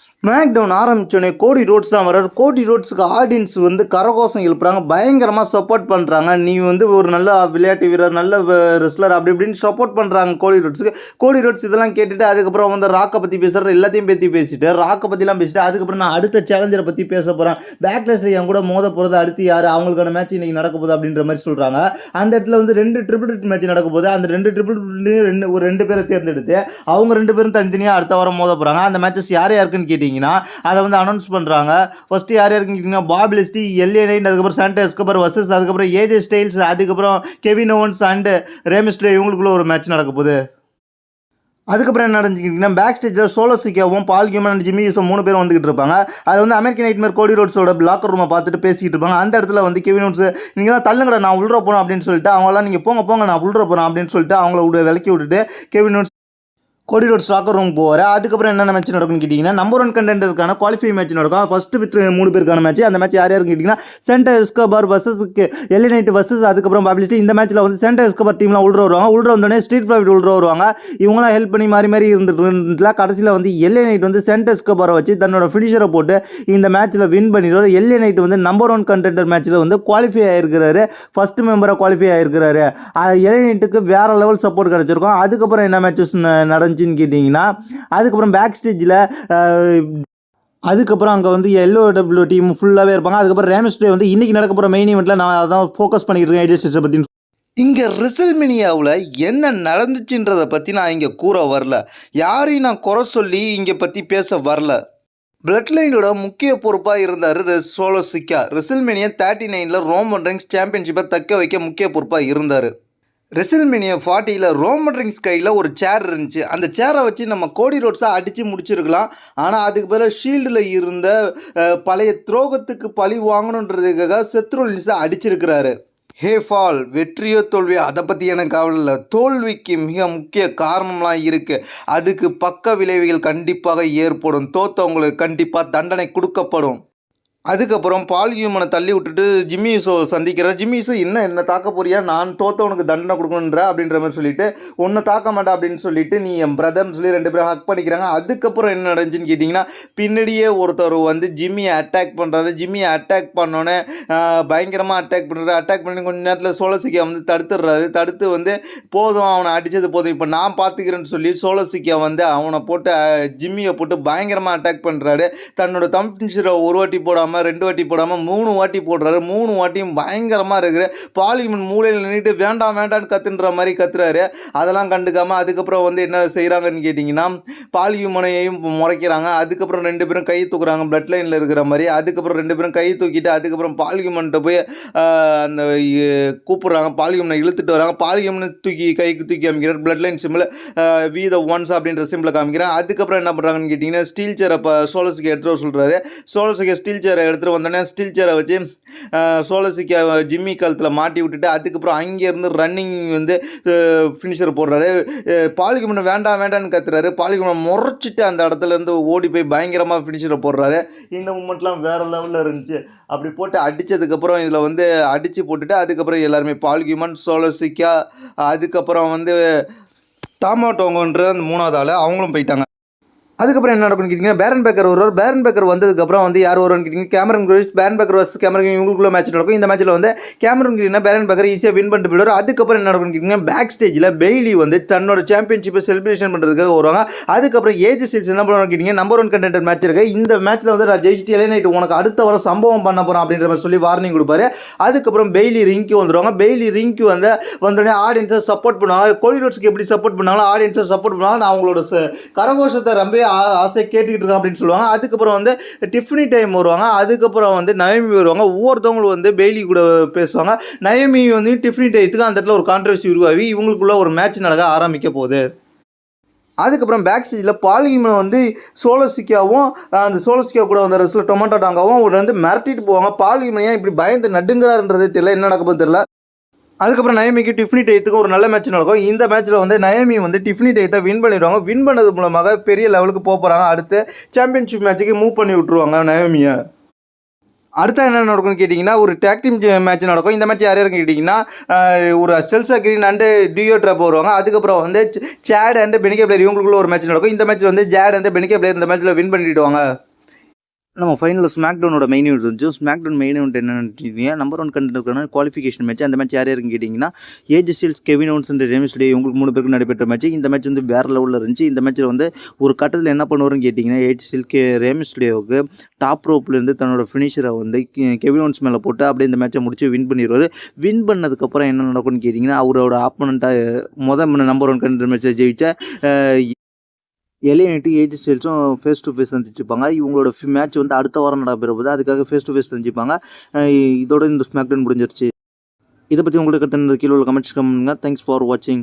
Smack down ஆரம்பிச்சோடனே கோடி roads தான் வர்றாரு கோடி ரோட்ஸுக்கு ஆடியன்ஸ் வந்து கரகோஷம் எழுப்புறாங்க. பயங்கரமாக சப்போர்ட் பண்ணுறாங்க நீ வந்து ஒரு நல்ல விளையாட்டு வீரர் நல்ல ரெஸ்லர் அப்படி இப்படின்னு சப்போர்ட் பண்ணுறாங்க கோடி ரோட்ஸுக்கு. கோடி ரோட்ஸ் இதெல்லாம் கேட்டுட்டு அதுக்கப்புறம் வந்து ராக்கை பற்றி பேசுகிற எல்லாத்தையும் பற்றி பேசிட்டு ராக்கை பற்றிலாம் பேசிட்டு அதுக்கப்புறம் நான் அடுத்த சேலஞ்சரை பற்றி பேச போகிறேன் பேக்லெஸ்ல என் கூட மோத போகிறது அடுத்து யார்? அவங்களுக்கான மேட்ச் இன்றைக்கி நடக்க போகுது அப்படின்ற மாதிரி சொல்கிறாங்க அந்த இடத்துல வந்து ரெண்டு ட்ரிபிள் மேட்ச் நடக்க போகுது. அந்த ரெண்டு ட்ரிபிள் ரெண்டு ஒரு ரெண்டு பேரை தேர்ந்தெடுத்து அவங்க ரெண்டு பேரும் தனித்தனியாக அடுத்த வாரம் மோத போகிறாங்க அந்த மேட்சஸ் யார் யாருக்குன்னு கேட்டிங்கன்னா அதை வந்து அனௌன்ஸ் பண்ணுறாங்க ஃபஸ்ட்டு யார் யாருன்னு கேட்டிங்கன்னா பாபிலிஸ்டி எல்ஏ அதுக்கப்புறம் சாண்டா எஸ்கபர் வர்சஸ் அதுக்கப்புறம் ஏஜே ஸ்டைல்ஸ் அதுக்கப்புறம் Kevin Owens and Rey Mysterio இவங்களுக்குள்ள ஒரு மேட்ச் நடக்க போகுது. அதுக்கப்புறம் என்ன நடந்துக்கிட்டிங்கன்னா பேக் ஸ்டேஜில் சோலோ சிக்காவும் பால் கியூமன் அண்ட் ஜிம்மி யூஸும் மூணு பேரும் வந்துகிட்டு இருப்பாங்க. அது வந்து அமெரிக்கன் நைட்மேர் கோடி ரோட்ஸோட பிளாக் ரூமை பார்த்துட்டு பேசிக்கிட்டு இருப்பாங்க. அந்த இடத்துல வந்து கெவின் ஓட்ஸ் நீங்கள் தான் தள்ளுங்கடா நான் உள்ள போகிறோம் அப்படின்னு சொல்லிட்டு அவங்களாம் நீங்கள் போங்க போங்க நான் உள்ள போகிறேன் அப்படின்னு சொல்லிட்டு அவங்கள விட விலக்கி விட்டுட்டு Kevin Owens Cody Rhodes stalker room போவார். அதுக்கப்புறம் என்னென்ன மேட்ச் நடக்கும்னு கேட்டிங்கன்னா நம்பர் ஒன் கண்டென்டருக்கான குவாலிஃபை மேட்ச் நடக்கும். ஃபஸ்ட்டு வித் மூணு பேருக்கான மேட்ச் அந்த மேட்ச் யார் யாருன்னு கேட்டிங்கன்னா Santos Escobar versus LA Knight versus அதுக்கப்புறம் பப்ளிஸ்ட் இந்த மேட்ச்சில் வந்து சென்டர் எஸ்கோபார் டீம்லாம் உள்ள வருவாங்க. உள்ள வந்தோடனே ஸ்ட்ரீட் ப்ராஃபிட் உள்ள வருவாங்க. இவங்களாம் ஹெல்ப் பண்ணி மாறி மாறி இருந்துட்டு கடைசியில் வந்து எல்ஏ நைட் வந்து சென்டர் எஸ்கோபாரை வச்சு தன்னோட ஃபினிஷரை போட்டு இந்த மேட்ச்சில் வின் பண்ணிடுவார். எல்ஏ நைட் வந்து நம்பர் ஒன் கண்டென்டர் மேட்ச்சில் வந்து குவாலிஃபை ஆகிருக்கிறாரு ஃபர்ஸ்ட் மெம்பராக குவாலிஃபை ஆகிருக்கிறாரு எல்ஏ நைட்டுக்கு வேற லெவல் சப்போர்ட் கிடச்சிருக்கும். அதுக்கப்புறம் என்ன மேட்சஸ் வந்துச்சுன்னு கேட்டிங்கன்னா அதுக்கப்புறம் பேக் ஸ்டேஜில் அதுக்கப்புறம் அங்கே வந்து எல்லோ டபிள்யூ டீம் ஃபுல்லாகவே இருப்பாங்க. அதுக்கப்புறம் ரேமஸ்டே வந்து இன்றைக்கி நடக்க போகிற மெயின் ஈவெண்ட்டில் நான் அதான் ஃபோக்கஸ் பண்ணிக்கிட்டு இருக்கேன். ஏஜே பற்றி இங்கே ரிசல்மினியாவில் என்ன நடந்துச்சுன்றதை பற்றி நான் இங்கே கூற வரல. யாரையும் நான் குறை சொல்லி இங்கே பற்றி பேச வரல. பிளட்லைனோட முக்கிய பொறுப்பாக இருந்தார் சோலோ சிக்கா ரெசில்மேனியா தேர்ட்டி நைனில் ரோமன் ரிங்ஸ் சாம்பியன்ஷிப்பை தக்க வைக்க முக்கிய பொறுப்பாக இருந்தார். ரெசில்மினியா ஃபார்ட்டியில் ரோமன் ரிங்ஸ் கையில் ஒரு சேர் இருந்துச்சு. அந்த சேரை வச்சு நம்ம கோடி ரோட்ஸாக அடித்து முடிச்சிருக்கலாம். ஆனால் அதுக்கு பிறகு ஷீல்டில் இருந்த பழைய துரோகத்துக்கு பழி வாங்கணுன்றதுக்காக செத்ரோலின்ஸை அடிச்சிருக்கிறாரு. ஹே ஃபால் வெற்றியோ தோல்வியோ அதை பற்றி எனக்கு கவலை இல்லை. தோல்விக்கு மிக முக்கிய காரணம்லாம் இருக்குது அதுக்கு பக்க விளைவுகள் கண்டிப்பாக ஏற்படும். தோத்தவங்களுக்கு கண்டிப்பாக தண்டனை கொடுக்கப்படும். அதுக்கப்புறம் பால் ஹியூமனை தள்ளி விட்டுட்டு ஜிம்மி சந்திக்கிறார் ஜிம்மி யூசோ என்ன என்ன தாக்க போறியா? நான் தோத்தவனுக்கு தண்டனை கொடுக்கணுன்ற அப்படின்ற மாதிரி சொல்லிட்டு ஒன்றை தாக்க மாட்டேன் அப்படின்னு சொல்லிட்டு நீ என் பிரதர்னு சொல்லி ரெண்டு பேரும் ஹக் பண்ணிக்கிறாங்க. அதுக்கப்புறம் என்ன நடந்துச்சுன்னு கேட்டிங்கன்னா பின்னாடியே ஒருத்தர் வந்து ஜிம்மியை அட்டாக் பண்ணுறாரு ஜிம்மியை அட்டாக் பண்ணோன்னே பயங்கரமாக அட்டாக் பண்ணுறாரு அட்டாக் பண்ணி கொஞ்சம் நேரத்தில் சோழசிக்கா வந்து தடுத்துடுறாரு. தடுத்து வந்து போதும் அவனை அடித்தது போதும். இப்போ நான் பார்த்துக்கிறேன்னு சொல்லி சோழசிக்கா வந்து அவனை போட்டு ஜிம்மியை போட்டு பயங்கரமாக அட்டாக் பண்ணுறாரு தன்னோட தம்பிஷரை ஒரு வாட்டி போடாமல் ரெண்டு வாட்டி போடாமல் மூணு வாட்டி போடுறாரு. மூணு வாட்டியும் பயங்கரமாக இருக்குது பார்லிமெண்ட் மூலையில் நின்றுட்டு வேண்டாம் வேண்டாம்னு கத்துன்ற மாதிரி கத்துறாரு. அதெல்லாம் கண்டுக்காமல் அதுக்கப்புறம் வந்து என்ன செய்கிறாங்கன்னு கேட்டிங்கன்னா பாலிமனையையும் முறைக்கிறாங்க. அதுக்கப்புறம் ரெண்டு பேரும் கை தூக்குறாங்க. பிளட் லைனில் இருக்கிற மாதிரி. அதுக்கப்புறம் ரெண்டு பேரும் கை தூக்கிட்டு அதுக்கப்புறம் பாலிமன்ட்ட போய் அந்த கூப்பிட்றாங்க. கூப்பிடுறாங்க இழுத்துட்டு வராங்க. பாலியுமனை தூக்கி கைக்கு தூக்கி காமிக்கிறார். Bloodline symbol we the ones அப்படின்ற சிம்பிளை காமிக்கிறேன் அதுக்கப்புறம் என்ன பண்ணுறாங்கன்னு கேட்டிங்கன்னா ஸ்டீல் சேரை இப்போ சோலஸுக்கு எடுத்துகிட்டு சொல்கிறாரு சோலஸுக்கு ஸ்டீல் சேரை எடுத்துகிட்டு வந்தோடனே ஸ்டீல் சேரை வச்சு சோலஸுக்கு ஜிம்மி கழுத்தில் மாட்டி விட்டுட்டு அதுக்கப்புறம் அங்கேருந்து ரன்னிங் வந்து ஃபினிஷர் போடுறாரு. பாலிகுமன் வேண்டாம் வேண்டாம்னு கத்துறாரு. பாலிகுமன் முறைச்சிட்டு அந்த இடத்துல இருந்து ஓடி போய் பயங்கரமாக ஃபினிஷரை போடுறாரு. இந்த மூமெண்ட்லாம் வேறு லெவலில் இருந்துச்சு. அப்படி போட்டு அடித்ததுக்கப்புறம் இதில் வந்து அடித்து போட்டுட்டு அதுக்கப்புறம் எல்லாருமே பால்கியூமன் சோலசிக்கா அதுக்கப்புறம் வந்து டாமாட்டோங்கன்ற அந்த மூணாவது ஆள் அவங்களும் போயிட்டாங்க. அதுக்கப்புறம் என்ன நடக்கும்னு கேட்டிங்கன்னா பேரன் பேக்கர் வருவார் பேரன் பேக்கர் வந்ததுக்கப்புறம் வந்து யார் வருவான்னு கேட்டிங்கன்னா Cameron Grimes Bron Breakker versus Cameron இவங்களுக்குள்ள மேட்ச் நடக்கும். இந்த மேட்ச்சில் வந்து கேமரன் கிரீனா பேரன் பேக்கர் ஈஸியாக வின் பண்ணிட்டு போயிடுவார். அதுக்கப்புறம் என்ன நடக்கும்னு கேட்டிங்கன்னா பேக் ஸ்டேஜில் பெய்லி வந்து தன்னோட சாம்பியன்ஷிப்பை செலிப்ரேஷன் பண்ணுறதுக்காக வருவாங்க. அதுக்கப்புறம் ஏஜ் ஸ்டேஜ் என்ன பண்ணுவாங்க கேட்டிங்கன்னா நம்பர் ஒன் கண்டென்டர் மேட்ச் இருக்குது இந்த மேட்ச்சில் வந்து நான் ஜெயிச்சிட்டு எலே நைட்டு உனக்கு அடுத்த வர சம்பவம் பண்ண போகிறோம் அப்படின்ற மாதிரி சொல்லி வார்னிங் கொடுப்பாரு. அதுக்கப்புறம் பெய்லி ரிங்க்கு வந்துடுவாங்க பெய்லி ரிங்க்கு வந்து வந்தோடனே ஆடியன்ஸை சப்போர்ட் பண்ணுவாங்க. கோலி ரோட்ஸ்க்கு எப்படி சப்போர்ட் பண்ணாங்களோ ஆடியன்ஸை சப்போர்ட் பண்ணுவாங்க. நான் அவங்களோட கரகோஷத்தை ரொம்ப ஆசை கேட்டுக்கிட்டு இருக்கான் அப்படின்னு சொல்லுவாங்க. அதுக்கப்புறம் வந்து டிஃபனி டைம் வருவாங்க. அதுக்கப்புறம் வந்து நயமி வருவாங்க. ஒவ்வொருத்தவங்களும் வந்து பெய்லி கூட பேசுவாங்க. நயமி வந்து டிஃபனி டைத்துக்கு அந்த இடத்துல ஒரு கான்ட்ரவர்சி உருவாகி இவங்களுக்குள்ள ஒரு மேட்ச் நடக்க ஆரம்பிக்க போகுது. அதுக்கப்புறம் பேக் ஸ்டேஜில் பாலிமன் வந்து சோலசிக்காவும் அந்த சோலசிக்கா கூட வந்த ரெஸ்டில் டொமேட்டோ டாங்காவும் உடனே வந்து மிரட்டிட்டு போவாங்க. பாலிமன் ஏன் இப்படி பயந்து நடுங்கிறாருன்றதே தெரியல. என்ன நடக்க தெரியல. அதுக்கப்புறம் நயமிக்கு டிஃப்னி டேத்துக்கு ஒரு நல்ல மேட்ச் நடக்கும். இந்த மேட்ச்சில் வந்து நயமி வந்து டிஃப்னி டேத்தை வின் பண்ணிடுவாங்க. வின் பண்ணது மூலமாக பெரிய லெவலுக்கு போக போகிறாங்க அடுத்து சாம்பியன்ஷிப் மேட்ச்சுக்கு மூவ் பண்ணி விட்ருவாங்க நயமியை. அடுத்த என்ன நடக்கும்னு கேட்டிங்கன்னா ஒரு டேக் டீம் மேட்ச் நடக்கும். இந்த மேட்ச் யார் யாருன்னு கேட்டிங்கன்னா ஒரு செல்சா கிரீன் அண்டு டியோ ட்ராப் வருவாங்க. அதுக்கப்புறம் வந்து சேட் அண்ட் பெனிகே பிளேயர் இவங்களுக்குள்ள ஒரு மேட்ச் நடக்கும். இந்த மேட்ச் வந்து ஜேட் அண்டு பெனிகே பிளேயர் இந்த மேட்ச்சில் வின் பண்ணிவிடுவாங்க நம்ம ஃபைனலில் ஸ்மாக் டவுனோட மெயின் இவெண்ட் இருந்துச்சு ஸ்மாக் டவுன் மெயின் இவெண்ட் என்னன்னு நம்பர் ஒன் கண்டிப்பான குவாலிஃபிகேஷன் மேட்ச் அந்த மேட்ச் யார் யாருன்னு கேட்டிங்கன்னா AJ Styles Kevin Owens and Rey Mysterio உங்களுக்கு மூணு பேருக்கு நடைபெற்ற மேட்ச் இந்த மேட்ச் வந்து வேறு லெவலில் இருந்துச்சு. இந்த மேட்ச்சில் வந்து ஒரு கட்டத்தில் என்ன பண்ணுவாருன்னு கேட்டிங்கன்னா ஏஜ் ஸ்டீல் கே ரேமிஸ் டேவுக்கு டாப் ரோப்லேருந்து தன்னோட ஃபினிஷரை வந்து கெவின் ஓன்ஸ் மேலே போட்டு அப்படியே இந்த மேட்ச்சை முடிச்சு வின் பண்ணிடுவார். வின் பண்ணதுக்கப்புறம் என்ன நடக்கும்னு கேட்டிங்கன்னா அவரோட ஆப்போனண்ட்டாக மொதல் நம்பர் ஒன் கண்ட்ரி மேட்ச்சில் ஜெயிச்ச எலியனிட்டு ஏஜ் ஸ்டைல்ஸும் ஃபேஸ் டு ஃபேஸ் சந்திச்சுப்பாங்க இவங்களோட மேட்ச் வந்து அடுத்த வாரம் நடைபெற போது அதுக்காக ஃபேஸ் டு ஃபேஸ் சந்திப்பாங்க இதோட இந்த ஸ்மாக்டவுன் முடிஞ்சிருச்சு. இதை பற்றி உங்களுக்கு கருத்து கீழே உள்ள கமெண்ட்ஸ் கமெண்ட்டுங்க தேங்க்ஸ் ஃபார் வாட்சிங்